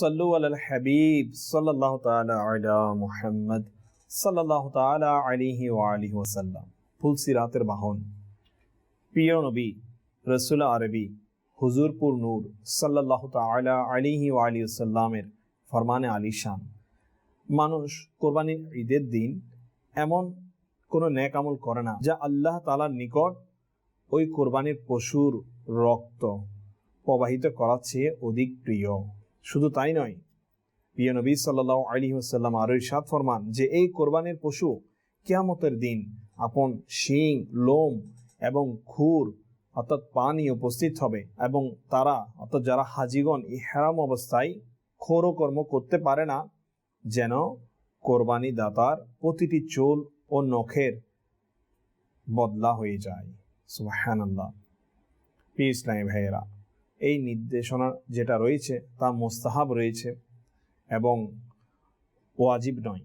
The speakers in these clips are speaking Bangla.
সাল্লু আল হাবিব সাল্লাহ তালা আলা মুহাম্মদ সাল্লাহ তালা আলিহি ও আলিহি ওসাল্লাম ফুলসি রাতের বাহন। প্রিয় নবী আরবি, হুজুরপুর নূর সাল্লাহ তালা আলিহি ও আলী সাল্লামের ফরমানে আলিশান মানুষ কোরবানির ঈদের দিন এমন কোনো ন্যাক আমল করে না যা আল্লাহ তালার নিকট ওই কোরবানির পশুর রক্ত প্রবাহিত করার চেয়ে অধিক প্রিয়। শুধু তাই নয়, প্রিয় নবী সাল্লাহ আলী সাল্লাম আরও সাত ফরমান যে এই কোরবানির পশু কেয়ামতের দিন আপন শিং, লোম এবং খুর, অর্থাৎ পানি উপস্থিত হবে এবং তারা, অর্থাৎ যারা হাজিগণ ইহরাম অবস্থায় খোরো কর্ম করতে পারে না, যেন কোরবানি দাতার প্রতিটি চুল ও নখের বদলা হয়ে যায়। সুবাহান আল্লাহ পি ইসলামী ভাইয়েরা এই নির্দেশনা যেটা রয়েছে তা মোস্তাহাব রয়েছে এবং ওয়াজিব নয়।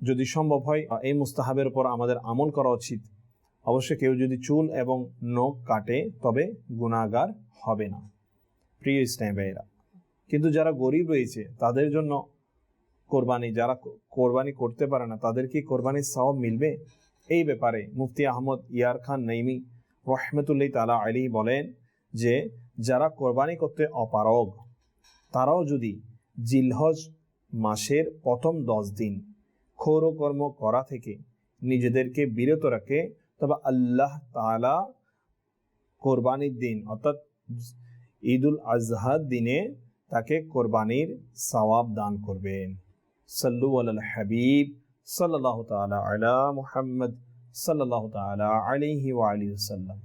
যদি সম্ভব হয়, এই মুস্তাহাবের উপর আমাদের আমল করা উচিত। অবশ্যই কেউ যদি চুল এবং নখ কাটে, তবে গুণাগার হবে না। প্রিয় ভাইয়েরা, কিন্তু যারা গরিব রয়েছে, তাদের জন্য কোরবানি, যারা কোরবানি করতে পারে না, তাদের কি কোরবানির সওয়াব মিলবে? এই ব্যাপারে মুফতি আহমদ ইয়ার খান নৈমি রহমতুল্লাহ তালা আলী বলেন যে যারা কোরবানি করতে অপারগ, তারাও যদি জিলহজ মাসের প্রথম দশ দিন ক্ষৌরকর্ম করা থেকে নিজেদেরকে বিরত রাখে, তবে আল্লাহ তালা কোরবানির দিন, অর্থাৎ ঈদুল আজহার দিনে তাকে কোরবানির সওয়াব দান করবেন। সাল্লু আল হাবিব সাল্লাহ তালা আলা মুহাম্মদ সাল্লাহ তালা আলিহি ওয়া আলী সাল্লাম